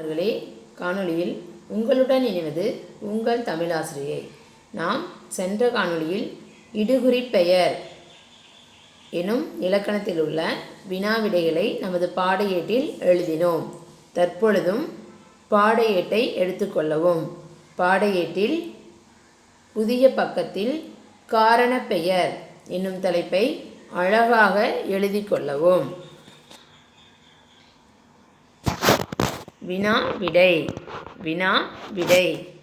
அவர்களே காணொளியில் உங்களுடன் இணைவது உங்கள் தமிழாசிரியை. நாம் சென்ற காணொளியில் இடுகுறி பெயர் எனும் இலக்கணத்தில் உள்ள வினாவிடைகளை நமது பாடையேட்டில் எழுதினோம். தற்பொழுதும் பாடையேட்டை எடுத்துக்கொள்ளவும் பாடையேட்டில் புதிய பக்கத்தில் காரணப் பெயர் என்னும் தலைப்பை அழகாக எழுதி கொள்ளவும். வினா விடை வினா விடை.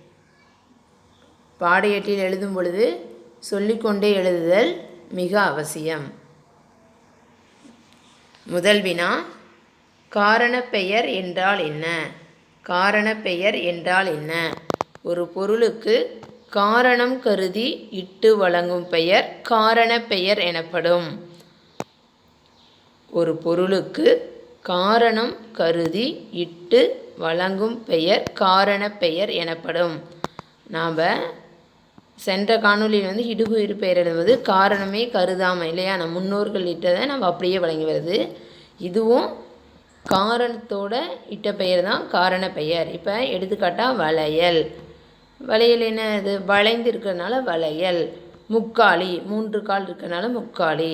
பாடையேட்டில் எழுதும் பொழுது சொல்லிக்கொண்டே எழுதுதல் மிக அவசியம். முதல் வினா காரணப்பெயர் என்றால் என்ன? காரணப்பெயர் என்றால் என்ன? ஒரு பொருளுக்கு காரணம் கருதி இட்டு வழங்கும் பெயர் காரணப்பெயர் எனப்படும். ஒரு பொருளுக்கு காரணம் கருதி இட்டு வழங்கும் பெயர் காரணப்பெயர் எனப்படும். நாம் சென்ற காணொலியில் வந்து இடுகுயிர் பெயர் என்பது காரணமே கருதாமல் இல்லையா? நம்ம முன்னோர்கள் இட்டதை நம்ம அப்படியே வழங்கி வருது. இதுவும் காரணத்தோட இட்ட பெயர் தான் காரண பெயர். இப்போ எடுத்துக்காட்டால் வளையல். வளையல் என்ன இது? வளைந்து இருக்கிறதுனால வளையல். முக்காலி. மூன்று கால் இருக்கிறனால முக்காலி.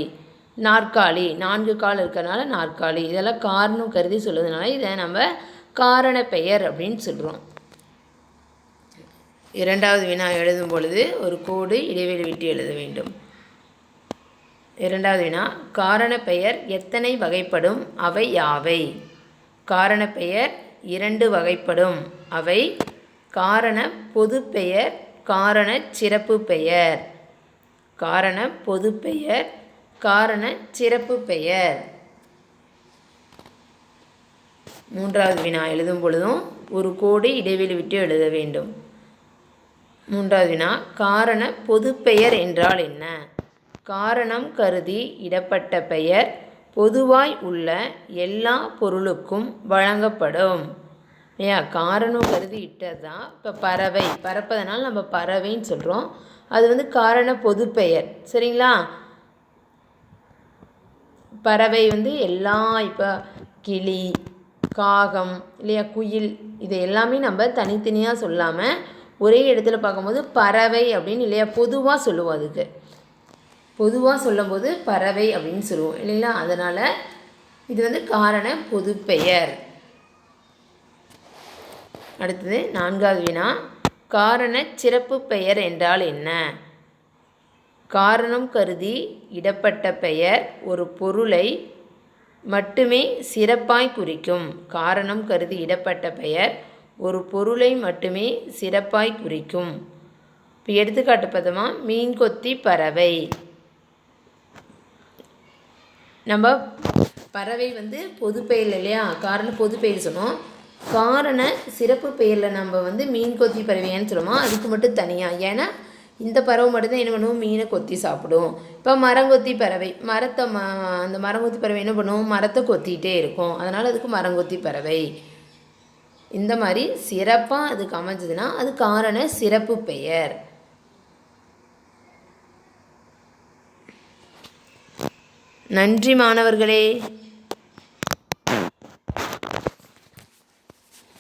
நாற்காலி. நான்கு கால் இருக்கிறனால நாற்காலி. இதெல்லாம் காரணம் கருதி சொல்லுறதுனால இதை நம்ம காரண பெயர் அப்படின்னு சொல்கிறோம் இரண்டாவது வினா எழுதும் பொழுது ஒரு கோடு இடைவெளி விட்டு எழுத வேண்டும். இரண்டாவது வினா காரணப்பெயர் எத்தனை வகைப்படும்? அவை யாவை? காரணப்பெயர் இரண்டு வகைப்படும். அவை காரண பொதுப்பெயர் காரண சிறப்பு பெயர். காரண பொதுப்பெயர் காரண சிறப்பு பெயர். மூன்றாவது வினா எழுதும் பொழுதும் ஒரு கோடு இடைவெளி விட்டு எழுத வேண்டும். மூன்றாவது வினா காரண பொதுப்பெயர் என்றால் என்ன? காரணம் கருதி இடப்பட்ட பெயர் பொதுவாய் உள்ள எல்லா பொருளுக்கும் வழங்கப்படும். இல்லையா? காரணம் கருதி இட்டது தான் இப்போ பறவை. பறப்பதனால் நம்ம பறவைன்னு சொல்கிறோம் அது வந்து காரண பொதுப்பெயர் சரிங்களா? பறவை வந்து எல்லா இப்போ கிளி காகம் இல்லையா குயில் இது எல்லாமே நம்ம தனித்தனியாக சொல்லாமல் ஒரே இடத்துல பார்க்கும்போது பறவை அப்படின்னு இல்லையா பொதுவாக சொல்லுவோம் அதுக்கு. பொதுவாக சொல்லும்போது பறவை அப்படின்னு சொல்லுவோம் இல்லைங்களா? அதனால் இது வந்து காரண பொதுப்பெயர். அடுத்தது நான்காவது வினா காரண சிறப்பு பெயர் என்றால் என்ன? காரணம் கருதி இடப்பட்ட பெயர் ஒரு பொருளை மட்டுமே சிறப்பாய் குறிக்கும். காரணம் கருதி இடப்பட்ட பெயர் ஒரு பொருளை மட்டுமே சிறப்பாய் குறிக்கும். இப்போ எடுத்துக்காட்டு பார்த்தோமா மீன் கொத்தி பறவை. நம்ம பறவை வந்து பொது பெயர் இல்லையா? காரணம் பொது பெயர் சொன்னோம். காரண சிறப்பு பெயரில் நம்ம வந்து மீன் கொத்தி பறவையான்னு சொல்லுவோம்? அதுக்கு மட்டும் தனியாக ஏன்னா இந்த பறவை மட்டும்தான் என்ன பண்ணுவோம்? மீனை கொத்தி சாப்பிடும். இப்போ மரங்கொத்தி பறவை மரத்தை ம அந்த மரங்கொத்தி பறவை என்ன பண்ணுவோம்? மரத்தை கொத்திகிட்டே இருக்கும். அதனால் அதுக்கு மரங்கொத்தி பறவை. இந்த மாதிரி சிறப்பாக அதுக்கு அமைஞ்சதுன்னா அது காரண சிறப்பு பெயர். நன்றி மாணவர்களே.